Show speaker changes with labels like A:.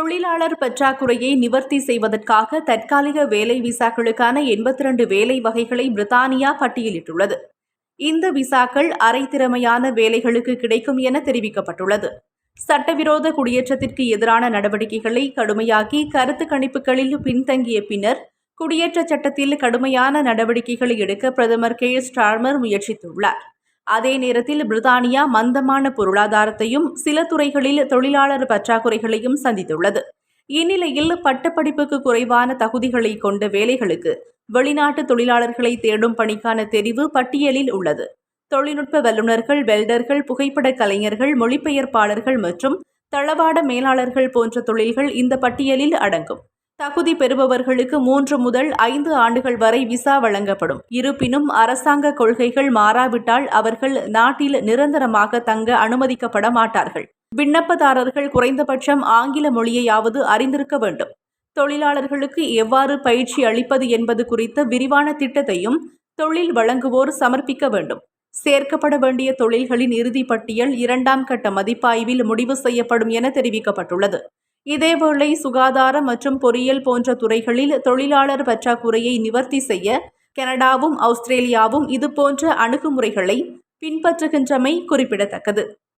A: தொழிலாளர் பற்றாக்குறையை நிவர்த்தி செய்வதற்காக தற்காலிக வேலை விசாக்களுக்கான எண்பத்தி ரெண்டு வேலை வகைகளை பிரித்தானியா பட்டியலிட்டுள்ளது. இந்த விசாக்கள் அரை திறமையான வேலைகளுக்கு கிடைக்கும் என தெரிவிக்கப்பட்டுள்ளது. சட்டவிரோத குடியேற்றத்திற்கு எதிரான நடவடிக்கைகளை கடுமையாக்கி கருத்து கணிப்புகளில் பின்தங்கிய பின்னர் குடியேற்ற சட்டத்தில் கடுமையான நடவடிக்கைகளை எடுக்க பிரதமர் கே. ஸ்டார்மர் முயற்சித்துள்ளார். அதே நேரத்தில் பிரித்தானியா மந்தமான பொருளாதாரத்தையும் சில துறைகளில் தொழிலாளர் பற்றாக்குறைகளையும் சந்தித்துள்ளது. இந்நிலையில் பட்டப்படிப்புக்கு குறைவான தகுதிகளை கொண்ட வேலைகளுக்கு வெளிநாட்டு தொழிலாளர்களை தேடும் பணிக்கான தெரிவு பட்டியலில் உள்ளது. தொழில்நுட்ப வல்லுநர்கள் வெல்டர்கள் புகைப்பட கலைஞர்கள் மொழிபெயர்ப்பாளர்கள் மற்றும் தளவாட மேலாளர்கள் போன்ற தொழில்கள் இந்த பட்டியலில் அடங்கும். தகுதி பெறுபவர்களுக்கு மூன்று முதல் ஐந்து ஆண்டுகள் வரை விசா வழங்கப்படும். இருப்பினும் அரசாங்க கொள்கைகள் மாறாவிட்டால் அவர்கள் நாட்டில் நிரந்தரமாக தங்க அனுமதிக்கப்பட மாட்டார்கள். விண்ணப்பதாரர்கள் குறைந்தபட்சம் ஆங்கில மொழியையாவது அறிந்திருக்க வேண்டும். தொழிலாளர்களுக்கு எவ்வாறு பயிற்சி அளிப்பது என்பது குறித்த விரிவான திட்டத்தையும் தொழில் வழங்குவோர் சமர்ப்பிக்க வேண்டும். சேர்க்கப்பட வேண்டிய தொழில்களின் இறுதி பட்டியல் இரண்டாம் கட்ட மதிப்பாய்வில் முடிவு செய்யப்படும் என தெரிவிக்கப்பட்டுள்ளது. இதேவேளை சுகாதாரம் மற்றும் பொறியியல் போன்ற துறைகளில் தொழிலாளர் பற்றாக்குறையை நிவர்த்தி செய்ய கனடாவும் ஆஸ்திரேலியாவும் இதுபோன்ற அணுகுமுறைகளை பின்பற்றுகின்றமை குறிப்பிடத்தக்கது.